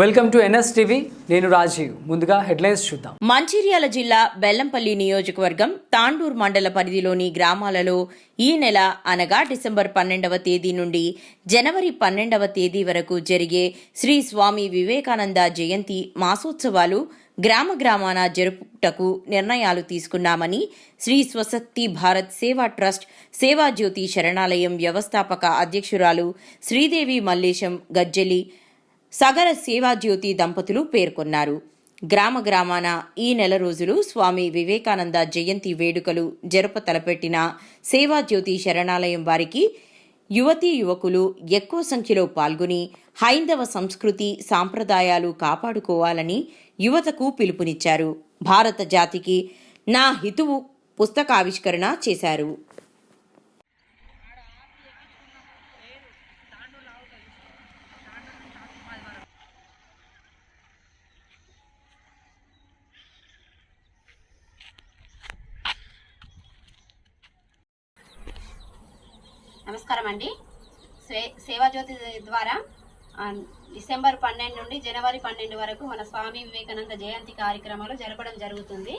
Welcome to NS TV నేను రాజీవ్. ముందుగా headlines చూద్దాం. మంచిర్యాల జిల్లా బెల్లంపల్లి నియోజకవర్గం తాండూర్ మండల పరిధిలోని గ్రామాలలో ఈ నెల అనగా డిసెంబర్ పన్నెండవ తేదీ నుండి జనవరి పన్నెండవ తేదీ వరకు జరిగే శ్రీ స్వామి వివేకానంద జయంతి మాసోత్సవాలు గ్రామ గ్రామాన జరుపుటకు నిర్ణయాలు తీసుకున్నామని శ్రీ స్వశక్తి భారత్ సేవా ట్రస్ట్ సేవాజ్యోతి శరణాలయం వ్యవస్థాపక అధ్యక్షురాలు శ్రీదేవి మల్లేశం గజ్జలి సగర సేవాజ్యోతి దంపతులు పేర్కొన్నారు. గ్రామ గ్రామాన ఈ నెల రోజులు స్వామి వివేకానంద జయంతి వేడుకలు జరుప తలపెట్టిన సేవాజ్యోతి శరణాలయం వారికి యువతీ యువకులు ఎక్కువ సంఖ్యలో పాల్గొని హైందవ సంస్కృతి సాంప్రదాయాలు కాపాడుకోవాలని యువతకు పిలుపునిచ్చారు. భారత జాతికి నా హితువు పుస్తకావిష్కరణ చేశారు. నమస్కారం అండి సే సేవాజ్యోతి ద్వారా డిసెంబర్ పన్నెండు నుండి జనవరి పన్నెండు వరకు మన స్వామి వివేకానంద జయంతి కార్యక్రమాలు జరపడం జరుగుతుంది.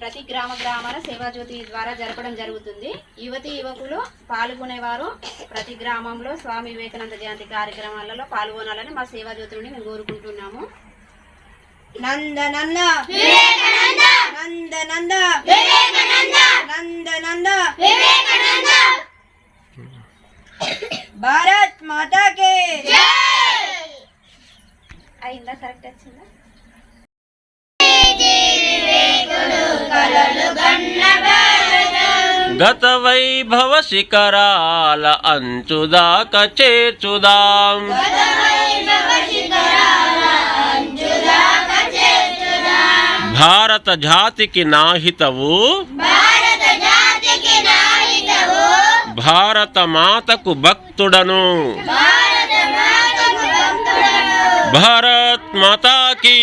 ప్రతి గ్రామ గ్రామాల సేవాజ్యోతి ద్వారా జరపడం జరుగుతుంది. యువతి యువకులు పాల్గొనేవారు ప్రతి గ్రామంలో స్వామి వివేకానంద జయంతి కార్యక్రమాలలో పాల్గొనాలని మా సేవాజ్యోతి నుండి మేము కోరుకుంటున్నాము. నంద నంద భారత్ మాతా కే అయిందా కరెక్ట్ వచ్చిందా గత వైభవ శిఖరాల అంచుదాక చేర్చుదాం భారత జాతికి నాహితవు భారత మాతకు భక్తుడను. భారత్ మాతాకి.